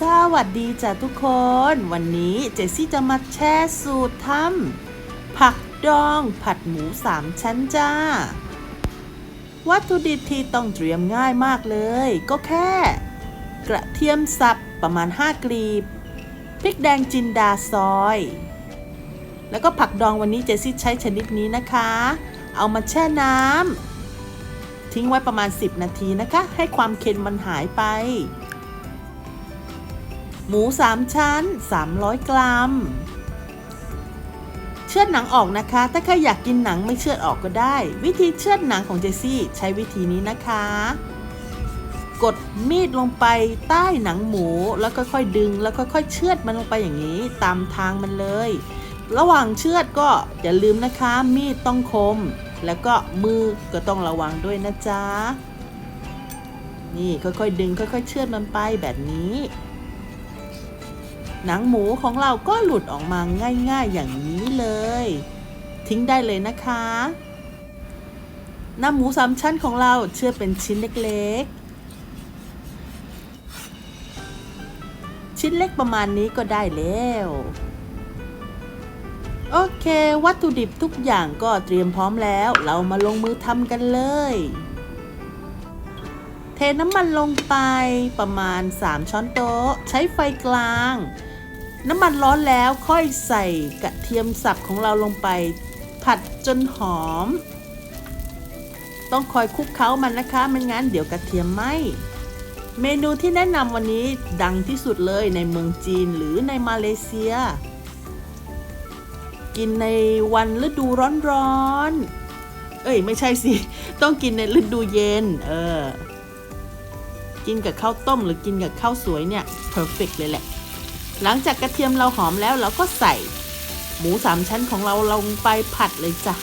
สวัสดีจ้ะทุกคน วันนี้เจสซี่จะมาแชร์สูตรทำผักดองผัดหมูสามชั้นจ้า วัตถุดิบที่ต้องเตรียมง่ายมากเลย ก็แค่ กระเทียมสับประมาณ 5 กลีบ พริกแดงจินดาซอย แล้วก็ผักดองวันนี้เจสซี่ใช้ชนิดนี้นะคะ เอามาแช่น้ำ ทิ้งไว้ประมาณ 10 นาทีนะคะ ให้ความเค็มมันหายไป หมู 3 ชั้น 300 กรัม เชือดหนังออกนะคะ ถ้าใครอยากกินหนังไม่เชือดออกก็ได้ วิธีเชือดหนังของเจสซี่ใช้วิธีนี้นะคะ กดมีดลงไปใต้หนังหมูแล้วค่อยๆดึง แล้วค่อยๆเชือดมันลงไปอย่างนี้ ตามทางมันเลย ระหว่างเชือดก็อย่าลืมนะคะ มีดต้องคม แล้วก็มือก็ต้องระวังด้วยนะจ๊ะ นี่ค่อยๆดึงค่อยๆเชือดมันไปแบบนี้ หนังหมูของเราก็หลุดออกมาง่ายๆอย่างนี้เลย ทิ้งได้เลยนะคะน้ำหมูสามชั้นของเราเชือดเป็นชิ้นเล็กๆ ชิ้นเล็กประมาณนี้ก็ได้แล้ว โอเค วัตถุดิบทุกอย่างก็เตรียมพร้อมแล้ว เรามาลงมือทำกันเลย เทน้ำมันลงไปประมาณ 3 ช้อนโต๊ะ ใช้ไฟกลาง น้ำมันร้อนแล้วค่อยใส่กระเทียมสับของเราลงไป ผัดจนหอม ต้องคอยคลุกเคล้ามันนะคะไม่งั้นเดี๋ยวกระเทียมไหมเมนูที่แนะนำวันนี้ดังที่สุดเลยในเมืองจีนหรือในมาเลเซีย กินในวันฤดูร้อนๆ เอ้ยไม่ใช่สิ ต้องกินในฤดูเย็น เออ กินกับข้าวต้มหรือกินกับข้าวสวยเนี่ย perfect เลยแหละ หลังจากกระเทียมเราหอมแล้วเราก็ใส่ หมูสามชั้นของเราลงไปผัดเลยจ้ะ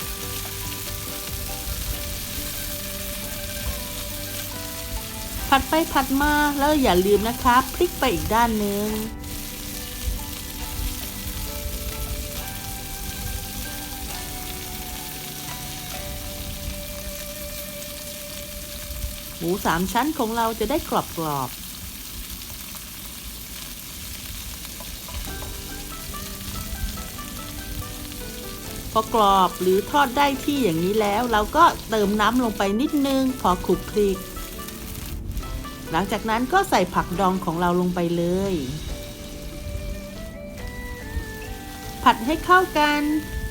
ผัดไปผัดมาแล้วอย่าลืมนะคะ พลิกไปอีกด้านหนึ่ง หมูสามชั้นของเราจะได้กรอบกรอบๆพอกรอบหรือทอดได้ที่อย่างนี้แล้ว เราก็เติมน้ำลงไปนิดนึงพอคลุกคลิก หลังจากนั้นก็ใส่ผักดองของเราลงไปเลย ผัดให้เข้ากัน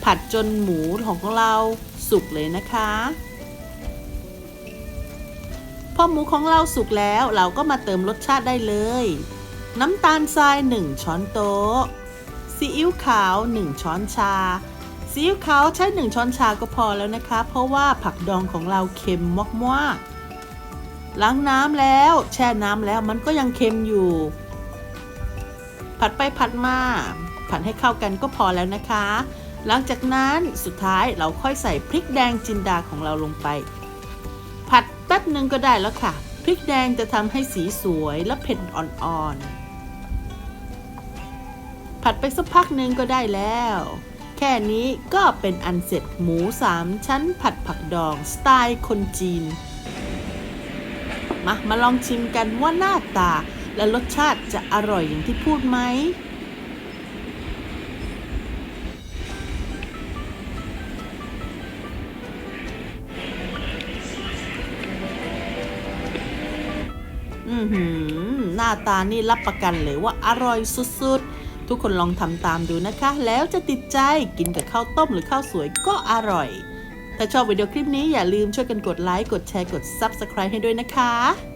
ผัดจนหมูของเราสุกเลยนะคะ พอหมูของเราสุกแล้วเราก็มาเติมรสชาติได้เลย น้ำตาลทราย 1 ช้อนโต๊ะ ซีอิ๊วขาว 1 ช้อนชา ซีอิ๊วขาวใช้ 1 ช้อนชาก็พอแล้วนะคะ เพราะว่าผักดองของเราเค็มมากๆล้างน้ำแล้วแช่น้ำแล้วมันก็ยังเค็มอยู่ ผัดไปผัดมา ผัดให้เข้ากันก็พอแล้วนะคะ หลังจากนั้นสุดท้ายเราค่อยใส่พริกแดงจินดาของเราลงไป ผัด ป๊บหนึ่งก็ได้แล้วค่ะ พริกแดงจะทำให้สีสวยและเผ็ดอ่อนๆ ผัดไปสักพักหนึ่งก็ได้แล้ว แค่นี้ก็เป็นอันเสร็จหมูสามชั้นผัดผักดองสไตล์คนจีน มามาลองชิมกันว่าหน้าตาและรสชาติจะอร่อยอย่างที่พูดไหม อือหือหน้าตานี่รับประกันเลยว่าอร่อยสุดๆ ทุกคนลองทำตามดูนะคะ แล้วจะติดใจกินกับข้าวต้มหรือข้าวสวยก็อร่อย ถ้าชอบวิดีโอคลิปนี้อย่าลืมช่วยกันกดไลค์ กดแชร์ กด Subscribe ให้ด้วยนะคะ